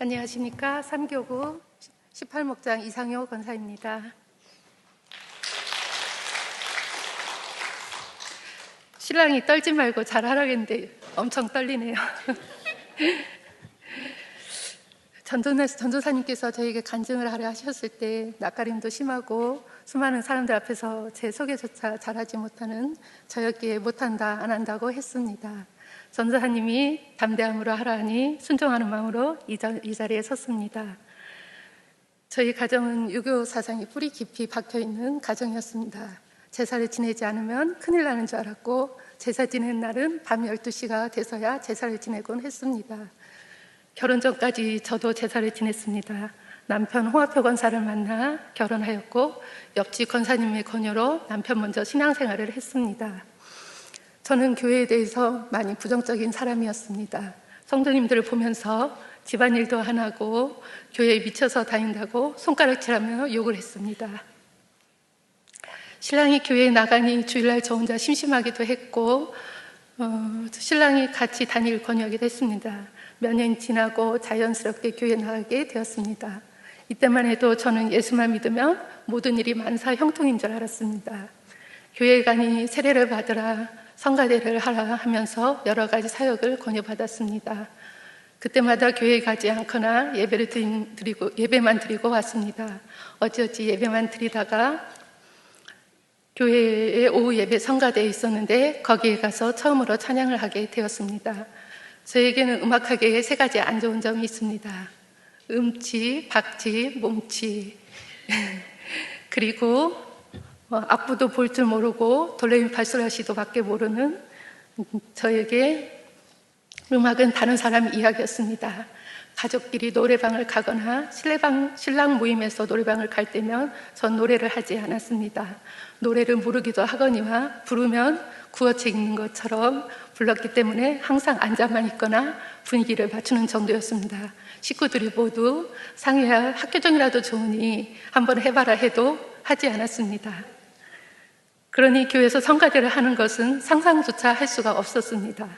안녕하십니까. 삼교구 18목장 이상효 권사입니다. 신랑이 떨지 말고 잘하라겠는데 엄청 떨리네요. 전도사, 전도사 님께서 저에게 간증을 하려 하셨을 때 낯가림도 심하고 수많은 사람들 앞에서 제 소개조차 잘하지 못하는 저였기에 못한다, 안 한다고 했습니다. 전도사님이 담대함으로 하라니 순종하는 마음으로 이, 자, 이 자리에 섰습니다. 저희 가정은 유교 사상이 뿌리 깊이 박혀 있는 가정이었습니다. 제사를 지내지 않으면 큰일 나는 줄 알았고 제사 지낸 날은 밤 12시가 돼서야 제사를 지내곤 했습니다. 결혼 전까지 저도 제사를 지냈습니다. 남편 홍화표 권사를 만나 결혼하였고 옆집 권사님의 권유로 남편 먼저 신앙생활을 했습니다. 저는 교회에 대해서 많이 부정적인 사람이었습니다. 성도님들을 보면서 집안일도 안 하고 교회에 미쳐서 다닌다고 손가락질하며 욕을 했습니다. 신랑이 교회에 나가니 주일날 저 혼자 심심하기도 했고 어, 신랑이 같이 다닐 권유하기도 했습니다. 몇 년 지나고 자연스럽게 교회에 나가게 되었습니다. 이때만 해도 저는 예수만 믿으면 모든 일이 만사 형통인 줄 알았습니다. 교회 가니 세례를 받으라 성가대를 하라 하면서 여러 가지 사역을 권유받았습니다. 그때마다 교회에 가지 않거나 예배를 드리고 예배만 드리고 왔습니다. 어찌어찌 예배만 드리다가 교회에 오후 예배 성가대에 있었는데 거기에 가서 처음으로 찬양을 하게 되었습니다. 저에게는 음악하게에 세 가지 안 좋은 점이 있습니다. 음치, 박치, 몸치. 그리고 뭐 악보도 볼 줄 모르고 돌레미팔솔라시도 밖에 모르는 저에게 음악은 다른 사람 이야기였습니다. 가족끼리 노래방을 가거나 신랑, 신랑 모임에서 노래방을 갈 때면 전 노래를 하지 않았습니다. 노래를 모르기도 하거니와 부르면 구어책 읽는 것처럼 불렀기 때문에 항상 앉아만 있거나 분위기를 맞추는 정도였습니다. 식구들이 모두 상해야 학교정이라도 좋으니 한번 해봐라 해도 하지 않았습니다. 그러니 교회에서 성가대를 하는 것은 상상조차 할 수가 없었습니다.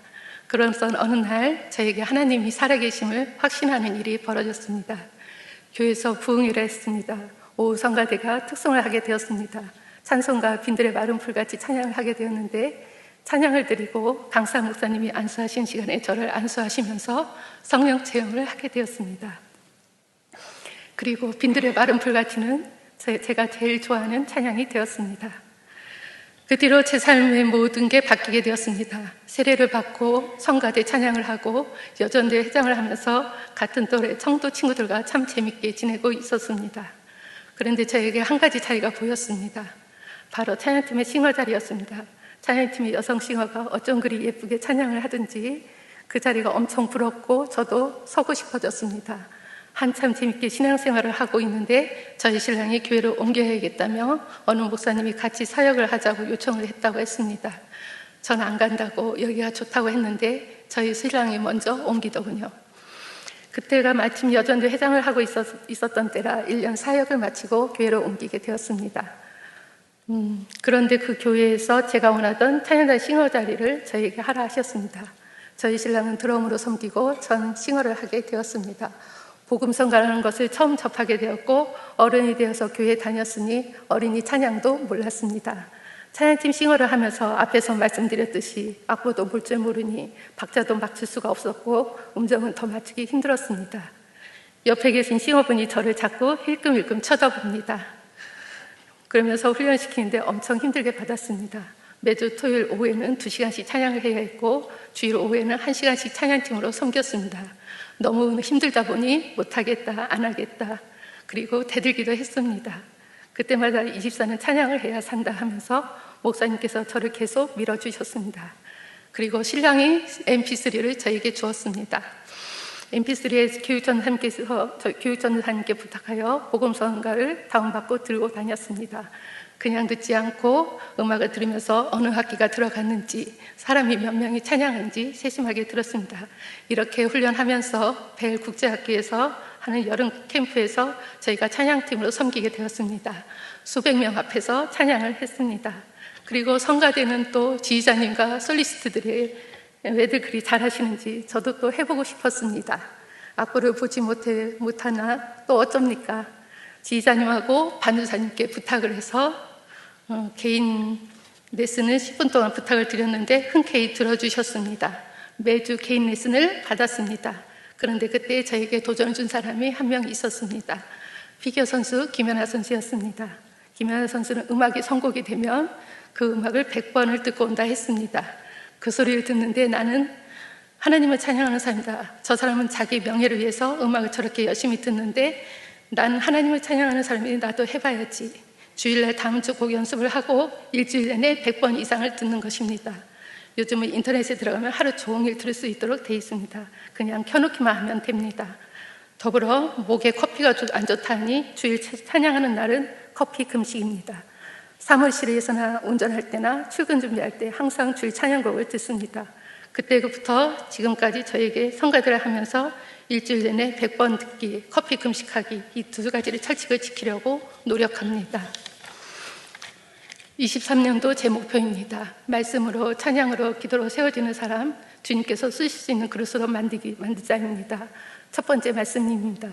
그러던 어느 날 저에게 하나님이 살아계심을 확신하는 일이 벌어졌습니다. 교회에서 부흥회를 했습니다. 오후 성가대가 특성을 하게 되었습니다. 찬송가 빈들의 마른 풀같이 찬양을 하게 되었는데 찬양을 드리고 강사 목사님이 안수하신 시간에 저를 안수하시면서 성령 체험을 하게 되었습니다. 그리고 빈들의 마른 풀같이는 제가 제일 좋아하는 찬양이 되었습니다. 그 뒤로 제 삶의 모든 게 바뀌게 되었습니다. 세례를 받고 성가대 찬양을 하고 여전대 회장을 하면서 같은 또래 청도 친구들과 참 재밌게 지내고 있었습니다. 그런데 저에게 한 가지 차이가 보였습니다. 바로 찬양팀의 싱어 자리였습니다. 찬양팀의 여성 싱어가 어쩜 그리 예쁘게 찬양을 하든지 그 자리가 엄청 부럽고 저도 서고 싶어졌습니다. 한참 재밌게 신앙생활을 하고 있는데 저희 신랑이 교회를 옮겨야겠다며 어느 목사님이 같이 사역을 하자고 요청을 했다고 했습니다. 전 안 간다고 여기가 좋다고 했는데 저희 신랑이 먼저 옮기더군요. 그때가 마침 여전도 회장을 하고 있었, 던 때라 1년 사역을 마치고 교회로 옮기게 되었습니다. 음, 그런데 그 교회에서 제가 원하던 찬양단 싱어 자리를 저에게 하라 하셨습니다. 저희 신랑은 드럼으로 섬기고 전 싱어를 하게 되었습니다. 복음성 가라는 것을 처음 접하게 되었고 어른이 되어서 교회 에 다녔으니 어린이 찬양도 몰랐습니다. 찬양팀 싱어를 하면서 앞에서 말씀드렸듯이 악보도 볼 줄 모르니 박자도 맞출 수가 없었고 음정은 더 맞추기 힘들었습니다. 옆에 계신 싱어분이 저를 자꾸 힐끔힐끔 쳐다봅니다. 그러면서 훈련시키는데 엄청 힘들게 받았습니다. 매주 토요일 오후에는 두시간씩 찬양을 해야 했고 주일 오후에는 한시간씩 찬양팀으로 섬겼습니다. 너무 힘들다 보니 못하겠다, 안 하겠다. 그리고 대들기도 했습니다. 그때마다 24는 찬양을 해야 산다 하면서 목사님께서 저를 계속 밀어주셨습니다. 그리고 신랑이 mp3를 저에게 주었습니다. mp3에 교육전사님께서 교육전사님께 부탁하여 복음성가를 다운받고 들고 다녔습니다. 그냥 듣지 않고 음악을 들으면서 어느 학기가 들어갔는지 사람이 몇 명이 찬양하는지 세심하게 들었습니다. 이렇게 훈련하면서 벨 국제학교에서 하는 여름 캠프에서 저희가 찬양팀으로 섬기게 되었습니다. 수백 명 앞에서 찬양을 했습니다. 그리고 성가대는 또 지휘자님과 솔리스트들이 왜들 그리 잘하시는지 저도 또 해보고 싶었습니다. 악보를 보지 못해 못하나 또 어쩝니까? 지휘자님하고 반주사님께 부탁을 해서 어, 개인 레슨을 10분 동안 부탁을 드렸는데 흔쾌히 들어주셨습니다. 매주 개인 레슨을 받았습니다. 그런데 그때 저에게 도전을 준 사람이 한 명 있었습니다. 피겨 선수 김연아 선수였습니다. 김연아 선수는 음악이 선곡이 되면 그 음악을 100번을 듣고 온다 했습니다. 그 소리를 듣는데 나는 하나님을 찬양하는 사람이다. 저 사람은 자기 명예를 위해서 음악을 저렇게 열심히 듣는데 난 하나님을 찬양하는 사람이 나도 해봐야지. 주일날 다음 주 곡 연습을 하고 일주일 내내 100번 이상을 듣는 것입니다. 요즘은 인터넷에 들어가면 하루 종일 들을 수 있도록 돼 있습니다. 그냥 켜놓기만 하면 됩니다. 더불어 목에 커피가 안 좋다니 주일 찬양하는 날은 커피 금식입니다. 사무실에서나 운전할 때나 출근 준비할 때 항상 주일 찬양곡을 듣습니다. 그때부터 지금까지 저에게 성가들을 하면서 일주일 내내 100번 듣기, 커피 금식하기 이 두 가지를 철칙을 지키려고 노력합니다. 23년도 제 목표입니다. 말씀으로 찬양으로 기도로 세워지는 사람 주님께서 쓰실 수 있는 그릇으로 만들기 만들자입니다. 첫 번째 말씀입니다.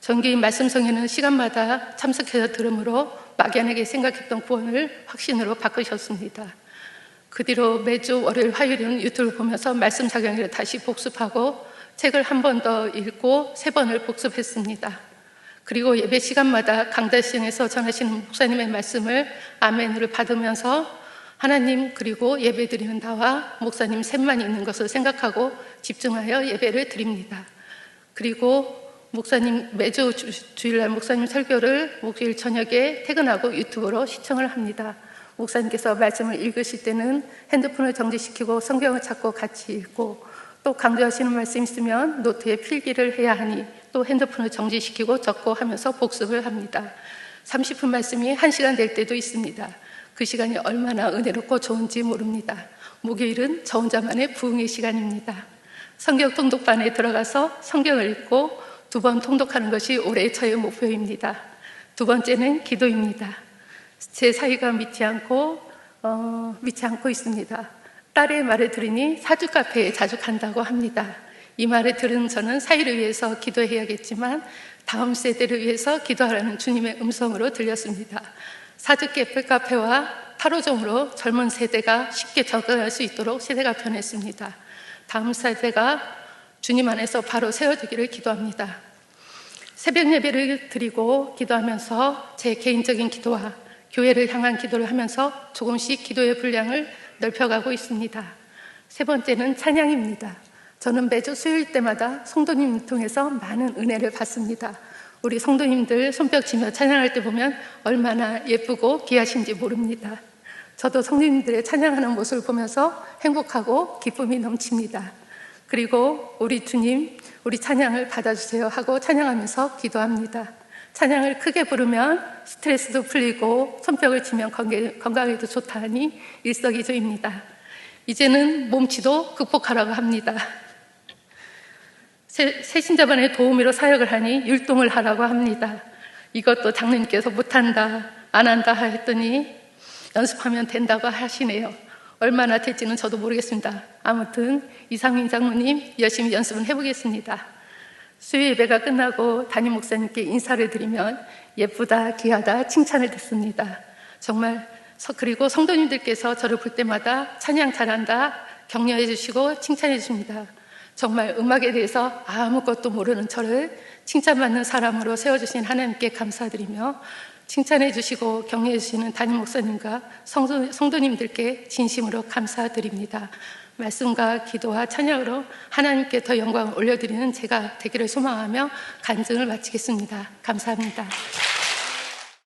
정기인 말씀 성회는 시간마다 참석해서 들으므로 막연하게 생각했던 구원을 확신으로 바꾸셨습니다. 그 뒤로 매주 월요일, 화요일은 유튜브를 보면서 말씀 작용을 다시 복습하고 책을 한 번 더 읽고 세 번을 복습했습니다. 그리고 예배 시간마다 강달시에서 전하시는 목사님의 말씀을 아멘으로 받으면서 하나님 그리고 예배 드리는 나와 목사님 셋만 있는 것을 생각하고 집중하여 예배를 드립니다. 그리고 목사님 매주 주 일날 목사님 설교를 목요일 저녁에 퇴근하고 유튜브로 시청을 합니다. 목사님께서 말씀을 읽으실 때는 핸드폰을 정지시키고 성경을 찾고 같이 읽고 또 강조하시는 말씀 있으면 노트에 필기를 해야 하니 또 핸드폰을 정지시키고 적고 하면서 복습을 합니다. 30분 말씀이 1시간 될 때도 있습니다. 그 시간이 얼마나 은혜롭고 좋은지 모릅니다. 목요일은 저 혼자만의 부흥의 시간입니다. 성경 통독반에 들어가서 성경을 읽고 두 번 통독하는 것이 올해 저의 목표입니다. 두 번째는 기도입니다. 제 사이가 믿지 않고 어, 믿지 않고 있습니다. 딸의 말을 들으니 사주 카페에 자주 간다고 합니다. 이 말을 들은 저는 사이를 위해서 기도해야겠지만 다음 세대를 위해서 기도하라는 주님의 음성으로 들렸습니다. 사주 카페 카페와 타로점으로 젊은 세대가 쉽게 접근할 수 있도록 세대가 변했습니다. 다음 세대가 주님 안에서 바로 세워지기를 기도합니다. 새벽 예배를 드리고 기도하면서 제 개인적인 기도와 교회를 향한 기도를 하면서 조금씩 기도의 분량을 넓혀가고 있습니다. 세 번째는 찬양입니다. 저는 매주 수요일 때마다 성도님 통해서 많은 은혜를 받습니다. 우리 성도님들 손뼉 치며 찬양할 때 보면 얼마나 예쁘고 귀하신지 모릅니다. 저도 성도님들의 찬양하는 모습을 보면서 행복하고 기쁨이 넘칩니다. 그리고 우리 주님, 우리 찬양을 받아주세요 하고 찬양하면서 기도합니다. 찬양을 크게 부르면 스트레스도 풀리고 손뼉을 치면 건강에도 좋다니 일석이조입니다. 이제는 몸치도 극복하라고 합니다. 새신자반의 도우미로 사역을 하니 율동을 하라고 합니다. 이것도 장로님께서 못한다, 안 한다 했더니 연습하면 된다고 하시네요. 얼마나 될지는 저도 모르겠습니다. 아무튼 이상민 장로님 열심히 연습은 해보겠습니다. 수요 예배가 끝나고 담임 목사님께 인사를 드리면 예쁘다, 귀하다 칭찬을 듣습니다. 정말 그리고 성도님들께서 저를 볼 때마다 찬양 잘한다 격려해 주시고 칭찬해 주십니다. 정말 음악에 대해서 아무것도 모르는 저를 칭찬받는 사람으로 세워주신 하나님께 감사드리며 칭찬해 주시고 격려해 주시는 담임 목사님과 성도, 성도님들께 진심으로 감사드립니다. 말씀과 기도와 찬양으로 하나님께 더 영광을 올려드리는 제가 되기를 소망하며 간증을 마치겠습니다. 감사합니다.